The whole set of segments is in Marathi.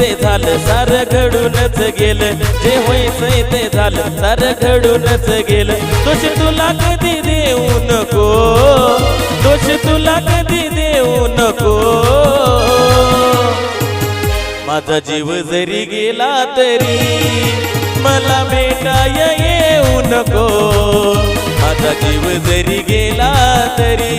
ते झालं सार घडूनच गेलं. जे व्हायचंय ते झालं सार घडूनच गेलं. दोष तुला कधी देऊ नको दोष तुला कधी देऊ नको. माझा जीव जरी गेला तरी मला भेटाय येऊ नको. माझा जीव जरी गेला तरी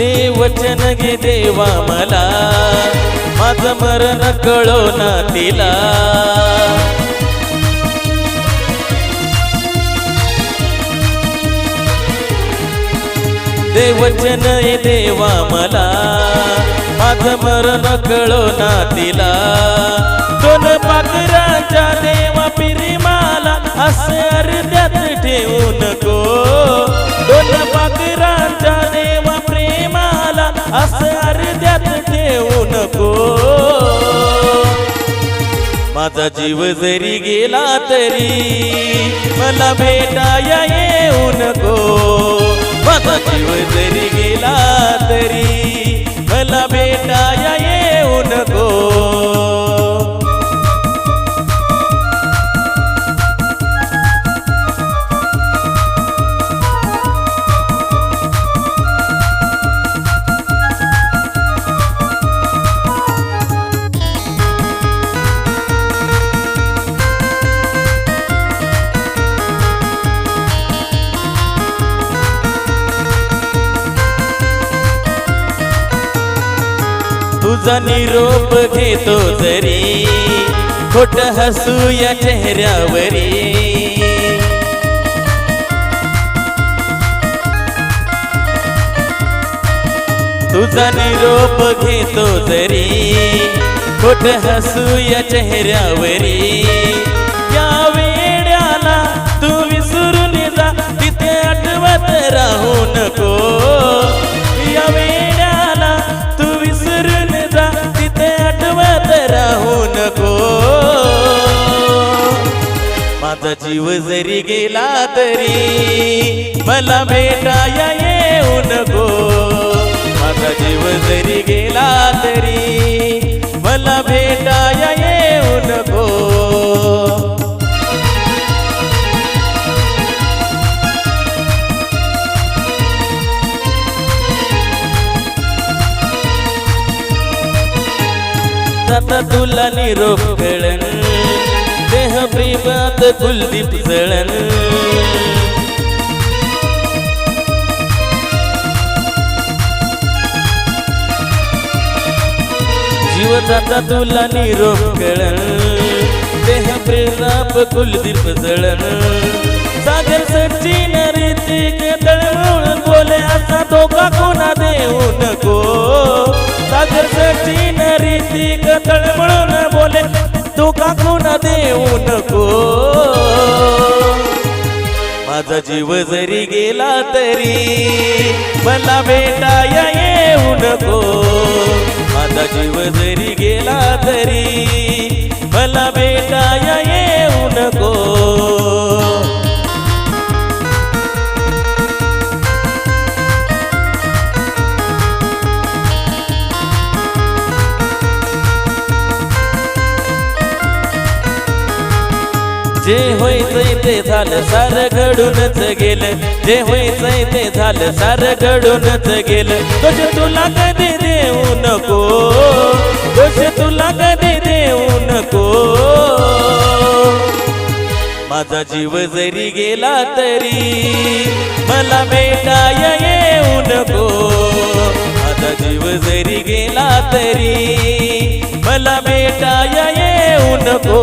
जे वचन घे देवा मला. माझं मरण कळो ना तिला. दे वचन देवा मला. माझं मरण कळो ना तिला. दोन अर्ध्यात ठेवू नको. माझा जीव जरी गेला तरी मला भेटाया येऊ नको. माझा जीव जरी गेला तरी मला भेटा तुझा निरोप घेतो जरी खोट हसू या चेहऱ्यावरी. तुझा निरोप घेतो जरी खोट हसू या चेहऱ्यावरी. या वेड्याला तू विसरून जा तिथे आठवत राहू माझा जीव जरी गेला तरी मला भेटाया येऊ नको. माझा जीव जरी गेला तरी मला भेटाया येऊ नको. आता तुला निरोप कळण स्नेह प्रेमात कुलदीप जळण. जीव जाता तुला निरोप कळण. देह प्रेमाप कुलदीप जळण. सागर सचिन ऋतिक तळमळ बोले असा धोका कोणा देऊ नको. सागर सचिन ऋतिक तळमळून देऊ नको माझा जीव जरी गेला तरी मला भेटाया येऊ नको माझा जीव जरी गेला तरी मला बेटा जे होईचंय ते झालं सारं घडूनच गेलं. जे होईचंय ते झालं सारं घडूनच गेलं. दोष तुला कधी देऊ नको दोष तुला कधी देऊ नको. माझा जीव जरी गेला तरी मला भेटाय येऊ नको. माझा जीव जरी गेला तरी मला भेटाय येऊ नको.